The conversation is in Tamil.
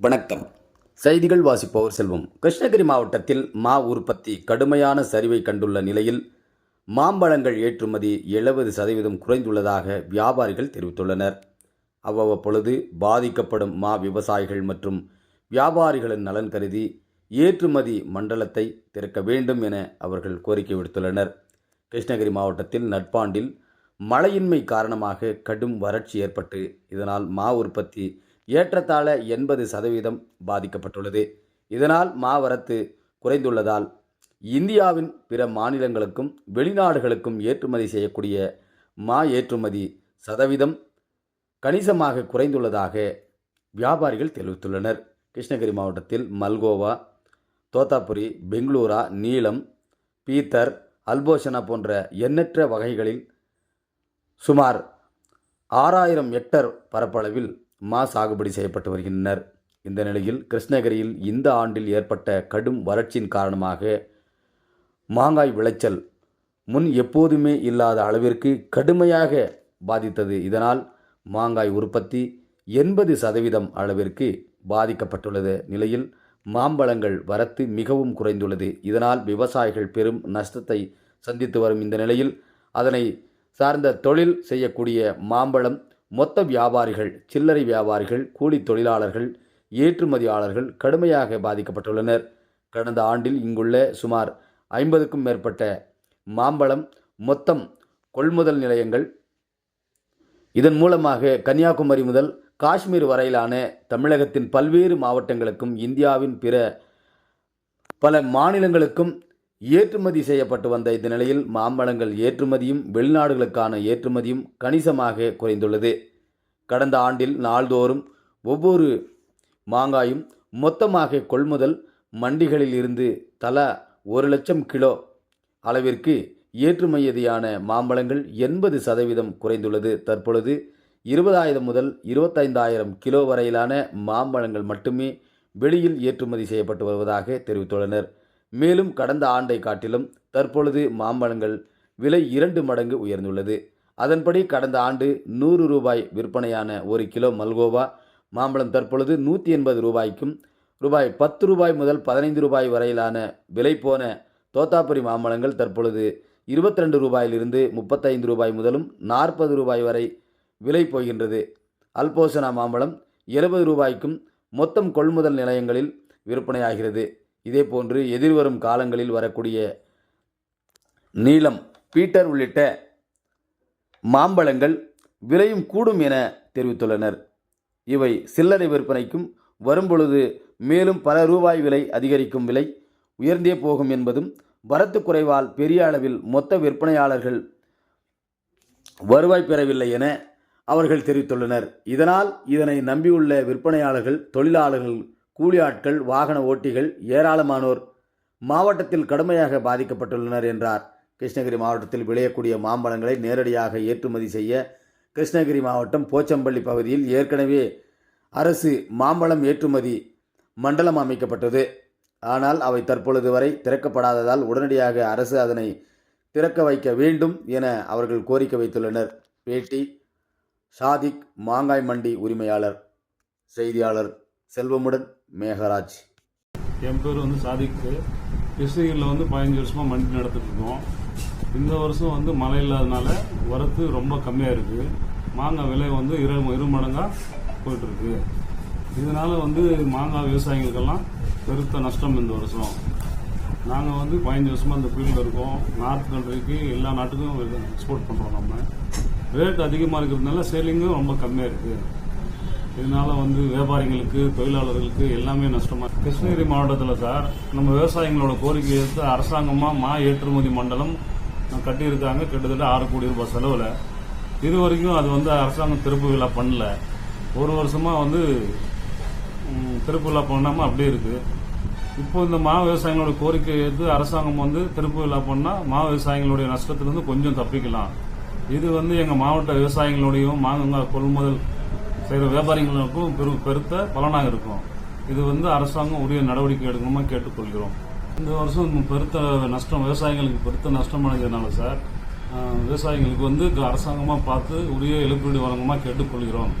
வணக்கம். செய்திகள் வாசிப்பவர் செல்வம். கிருஷ்ணகிரி மாவட்டத்தில் மா உற்பத்தி கடுமையான சரிவை கண்டுள்ள நிலையில் மாம்பழங்கள் ஏற்றுமதி எழுபது சதவீதம் குறைந்துள்ளதாக வியாபாரிகள் தெரிவித்துள்ளனர். அவ்வப்பொழுது பாதிக்கப்படும் மா விவசாயிகள் மற்றும் வியாபாரிகளின் நலன் கருதி ஏற்றுமதி மண்டலத்தை திறக்க வேண்டும் என அவர்கள் கோரிக்கை விடுத்துள்ளனர். கிருஷ்ணகிரி மாவட்டத்தில் நட்பாண்டில் மழையின்மை காரணமாக கடும் வறட்சி ஏற்பட்டு இதனால் மா உற்பத்தி ஏற்றத்தாழ எண்பது சதவீதம் பாதிக்கப்பட்டுள்ளது. இதனால் மாவரத்து குறைந்துள்ளதால் இந்தியாவின் பிற மாநிலங்களுக்கும் வெளிநாடுகளுக்கும் ஏற்றுமதி செய்யக்கூடிய மா ஏற்றுமதி சதவீதம் கணிசமாக குறைந்துள்ளதாக வியாபாரிகள் தெரிவித்துள்ளனர். கிருஷ்ணகிரி மாவட்டத்தில் மல்கோவா தோத்தாபுரி பெங்களூரா நீலம் பீத்தர் அல்போஷனா போன்ற எண்ணற்ற வகைகளில் சுமார் ஆறாயிரம் ஹெக்டர் பரப்பளவில் மா சாகுபடி செய்யப்பட்டு வருகின்றனர். இந்த நிலையில் கிருஷ்ணகிரியில் இந்த ஆண்டில் ஏற்பட்ட கடும் வறட்சியின் காரணமாக மாங்காய் விளைச்சல் முன் எப்போதுமே இல்லாத அளவிற்கு கடுமையாக பாதித்தது. இதனால் மாங்காய் உற்பத்தி எண்பது சதவீதம் அளவிற்கு பாதிக்கப்பட்டுள்ளது. நிலையில் மாம்பழங்கள் வரத்து மிகவும் குறைந்துள்ளது. இதனால் விவசாயிகள் பெரும் நஷ்டத்தை சந்தித்து வரும் இந்த நிலையில் அதனை சார்ந்த தொழில் செய்யக்கூடிய மாம்பழம் மொத்த வியாபாரிகள் சில்லறை வியாபாரிகள் கூலி தொழிலாளர்கள் ஏற்றுமதியாளர்கள் கடுமையாக பாதிக்கப்பட்டுள்ளனர். கடந்த ஆண்டில் இங்குள்ள சுமார் ஐம்பதுக்கும் மேற்பட்ட மாம்பழம் மொத்தம் கொள்முதல் நிலையங்கள். இதன் மூலமாக கன்னியாகுமரி முதல் காஷ்மீர் வரையிலான தமிழகத்தின் பல்வேறு மாவட்டங்களுக்கும் இந்தியாவின் பிற பல மாநிலங்களுக்கும் ஏற்றுமதி செய்யப்பட்டு வந்த இந்த நிலையில் மாம்பழங்கள் ஏற்றுமதியும் வெளிநாடுகளுக்கான ஏற்றுமதியும் கணிசமாக குறைந்துள்ளது. கடந்த ஆண்டில் நாள்தோறும் ஒவ்வொரு மாங்காயும் மொத்தமாக கொள்முதல் மண்டிகளில் இருந்து தலா ஒரு லட்சம் கிலோ அளவிற்கு ஏற்றுமதியான மாம்பழங்கள் எண்பது சதவீதம் குறைந்துள்ளது. தற்பொழுது இருபதாயிரம் முதல் இருபத்தைந்தாயிரம் கிலோ வரையிலான மாம்பழங்கள் மட்டுமே வெளியில் ஏற்றுமதி செய்யப்பட்டு வருவதாக தெரிவித்துள்ளனர். மேலும் கடந்த ஆண்டை காட்டிலும் தற்பொழுது மாம்பழங்கள் விலை இரண்டு மடங்கு உயர்ந்துள்ளது. அதன்படி கடந்த ஆண்டு நூறு ரூபாய் விற்பனையான ஒரு கிலோ மல்கோவா மாம்பழம் தற்பொழுது நூற்றி எண்பது ரூபாய்க்கும் ரூபாய் பத்து ரூபாய் முதல் பதினைந்து ரூபாய் வரையிலான விலை போன தோத்தாபுரி மாம்பழங்கள் தற்பொழுது இருபத்தி ரெண்டு ரூபாயிலிருந்து முப்பத்தைந்து ரூபாய் முதலும் நாற்பது ரூபாய் வரை விலை போகின்றது. அல்போசனா மாம்பழம் எழுபது ரூபாய்க்கும் மொத்தம் கொள்முதல் நிலையங்களில் விற்பனையாகிறது. இதேபோன்று எதிர்வரும் காலங்களில் வரக்கூடிய நீளம் பீட்டர் உள்ளிட்ட மாம்பழங்கள் விலையும் கூடும் என தெரிவித்துள்ளனர். இவை சில்லறை விற்பனைக்கும் வரும்பொழுது மேலும் பல ரூபாய் விலை அதிகரிக்கும் விலை உயர்ந்தே போகும் என்பதும் வரத்து குறைவால் பெரிய அளவில் மொத்த விற்பனையாளர்கள் வருவாய் பெறவில்லை என அவர்கள் தெரிவித்துள்ளனர். இதனால் இதனை நம்பியுள்ள விற்பனையாளர்கள் தொழிலாளர்கள் கூலி ஆட்கள் வாகன ஓட்டிகள் ஏராளமானோர் மாவட்டத்தில் கடுமையாக பாதிக்கப்பட்டுள்ளனர் என்றார். கிருஷ்ணகிரி மாவட்டத்தில் விளையக்கூடிய மாம்பழங்களை நேரடியாக ஏற்றுமதி செய்ய கிருஷ்ணகிரி மாவட்டம் போச்சம்பள்ளி பகுதியில் ஏற்கனவே அரசு மாம்பழம் ஏற்றுமதி மண்டலம் அமைக்கப்பட்டது. ஆனால் அவை தற்பொழுது வரை திறக்கப்படாததால் உடனடியாக அரசு அதனை திறக்க வைக்க வேண்டும் என அவர்கள் கோரிக்கை வைத்துள்ளனர். பேட்டி சாதிக் மாங்காய் மண்டி உரிமையாளர் செய்தியாளர் செல்வமுடன் மேகராஜ். என் பேர் வந்து சாதிக்கு கிருஷ்ணகிரியில் வந்து பதினஞ்சு வருஷமாக மண்டி நடத்திட்டு இருக்கோம். இந்த வருஷம் வந்து மழை இல்லாதனால வரத்து ரொம்ப கம்மியாக இருக்குது மாங்காய் விலை வந்து இரு இரு மடங்காக போயிட்டுருக்கு இதனால் வந்து மாங்காய் விவசாயிகளுக்கெல்லாம் பெருத்த நஷ்டம் இந்த வருஷம். நாங்கள் வந்து பதினஞ்சு வருஷமாக இந்த ஃபீல்டில் இருக்கோம். நார்த் கண்ட்ரிக்கு எல்லா நாட்டுக்கும் எக்ஸ்போர்ட் பண்ணுறோம் நம்ம. ரேட் அதிகமாக இருக்கிறதுனால சேலிங்கும் ரொம்ப கம்மியாக இருக்குது இதனால் வந்து வியாபாரிகளுக்கு தொழிலாளர்களுக்கு எல்லாமே நஷ்டமாக கிருஷ்ணகிரி மாவட்டத்தில் சார் நம்ம விவசாயிகளோட கோரிக்கை எடுத்து அரசாங்கமாக மா ஏற்றுமதி மண்டலம் கட்டியிருக்காங்க. கிட்டத்தட்ட ஆறு கோடி ரூபாய் செலவில். இது வரைக்கும் அது வந்து அரசாங்கம் திருப்பு விழா பண்ணல. ஒரு வருஷமாக வந்து திருப்பு விழா பண்ணாமல் அப்படியே இருக்குது இப்போ இந்த மா விவசாயிகளோட கோரிக்கை எடுத்து அரசாங்கம் வந்து திருப்பு விழா பண்ணால் மா விவசாயிகளுடைய நஷ்டத்திலிருந்து கொஞ்சம் தப்பிக்கலாம். இது வந்து எங்கள் மாவட்ட விவசாயிகளுடையும் மாங்காய் கொள்முதல் செய்கிற வியாபாரிகளுக்கும் பெரு பெருத்த பலனாக இருக்கும். இது வந்து அரசாங்கம் உரிய நடவடிக்கை எடுக்கணுமா கேட்டுக்கொள்கிறோம். இந்த வருஷம் பெருத்த நஷ்டம் விவசாயிகளுக்கு பெருத்த நஷ்டம் அடைஞ்சதுனால சார் விவசாயிகளுக்கு வந்து அரசாங்கமாக பார்த்து உரிய இழப்பீடு வழங்குமா கேட்டுக்கொள்கிறோம்.